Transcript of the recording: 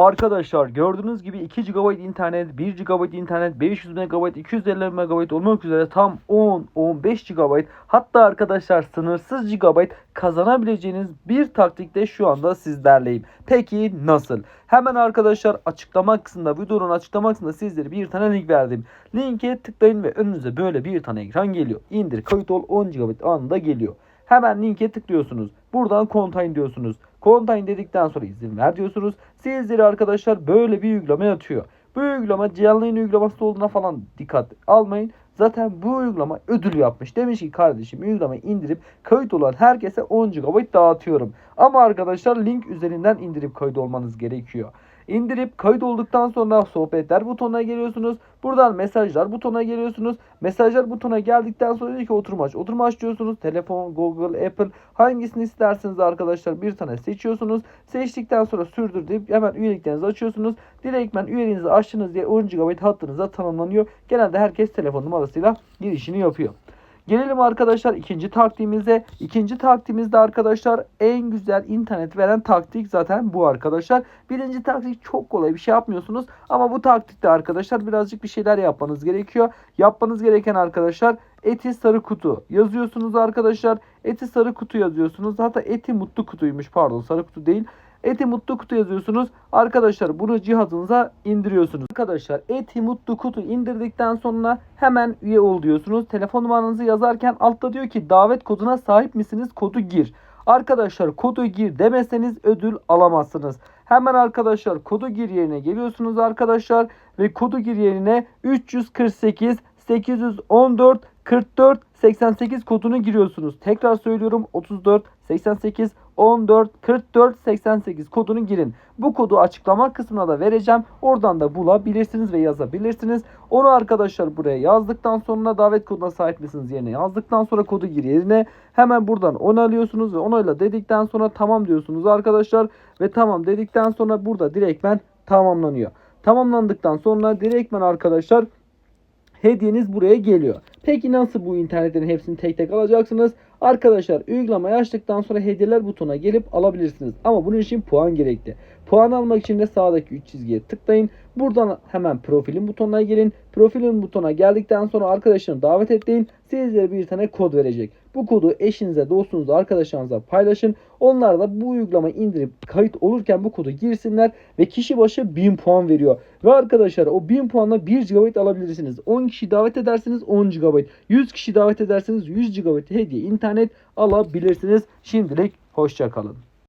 Arkadaşlar gördüğünüz gibi 2 GB internet, 1 GB internet, 500 MB, 250 MB olmak üzere tam 10-15 GB hatta arkadaşlar sınırsız GB kazanabileceğiniz bir taktikte şu anda sizlerleyim. Peki nasıl? Hemen arkadaşlar açıklama kısmında videonun açıklama kısmında sizlere bir tane link verdim. Linke tıklayın ve önünüze böyle bir tane ekran geliyor. İndir kayıt ol 10 GB anında geliyor. Hemen linke tıklıyorsunuz. Buradan contain diyorsunuz. Contain dedikten sonra izin ver diyorsunuz. Sizleri arkadaşlar böyle bir uygulama atıyor. Bu uygulama canlı uygulaması olduğuna falan dikkat almayın. Zaten bu uygulama ödül yapmış. Demiş ki kardeşim uygulamayı indirip kayıt olan herkese 10 GB dağıtıyorum. Ama arkadaşlar link üzerinden indirip kayıt olmanız gerekiyor. İndirip kayıt olduktan sonra sohbetler butonuna geliyorsunuz. Buradan mesajlar butonuna geliyorsunuz. Mesajlar butona geldikten sonra diyor ki oturum aç. Oturum aç diyorsunuz. Telefon, Google, Apple hangisini isterseniz arkadaşlar bir tane seçiyorsunuz. Seçtikten sonra sürdür deyip hemen üyeliklerinizi açıyorsunuz. Direktmen üyeliğinizi açtınız diye 10 GB hattınıza tanımlanıyor. Genelde herkes telefon numarasıyla girişini yapıyor. Gelelim arkadaşlar ikinci taktiğimize. İkinci taktiğimizde arkadaşlar en güzel internet veren taktik zaten bu arkadaşlar. Birinci taktik çok kolay bir şey yapmıyorsunuz. Ama bu taktikte arkadaşlar birazcık bir şeyler yapmanız gerekiyor. Yapmanız gereken arkadaşlar eti sarı kutu yazıyorsunuz arkadaşlar. Eti sarı kutu yazıyorsunuz. Hatta eti mutlu kutuymuş pardon sarı kutu değil. Eti mutlu kutu yazıyorsunuz. Arkadaşlar bunu cihazınıza indiriyorsunuz. Arkadaşlar eti mutlu kutu indirdikten sonra hemen üye ol diyorsunuz. Telefon numaranızı yazarken altta diyor ki davet koduna sahip misiniz? Kodu gir. Arkadaşlar kodu gir demeseniz ödül alamazsınız. Hemen arkadaşlar kodu gir yerine geliyorsunuz arkadaşlar ve kodu gir yerine 348 814 44 88 kodunu giriyorsunuz. Tekrar söylüyorum 34 88 14 44 88 kodunu girin. Bu kodu açıklama kısmına da vereceğim. Oradan da bulabilirsiniz ve yazabilirsiniz. Onu arkadaşlar buraya yazdıktan sonra davet koduna sahip misiniz yerine yazdıktan sonra kodu gir yerine hemen buradan onaylıyorsunuz ve onayla dedikten sonra tamam diyorsunuz arkadaşlar ve tamam dedikten sonra burada direktmen tamamlanıyor. Tamamlandıktan sonra direktmen arkadaşlar hediyeniz buraya geliyor. Peki nasıl bu internetlerin hepsini tek tek alacaksınız? Arkadaşlar uygulamayı açtıktan sonra hediyeler butonuna gelip alabilirsiniz. Ama bunun için puan gerekli. Puan almak için de sağdaki 3 çizgiye tıklayın. Buradan hemen profilin butonuna gelin. Profilin butonuna geldikten sonra arkadaşını davet et deyin. Sizlere bir tane kod verecek. Bu kodu eşinize, dostunuza, arkadaşlarınıza paylaşın. Onlar da bu uygulamayı indirip kayıt olurken bu kodu girsinler ve kişi başı 1000 puan veriyor. Ve arkadaşlar o 1000 puanla 1 GB alabilirsiniz. 10 kişi davet ederseniz 10 GB. 100 kişi davet ederseniz 100 GB hediye internet alabilirsiniz. Şimdilik hoşçakalın.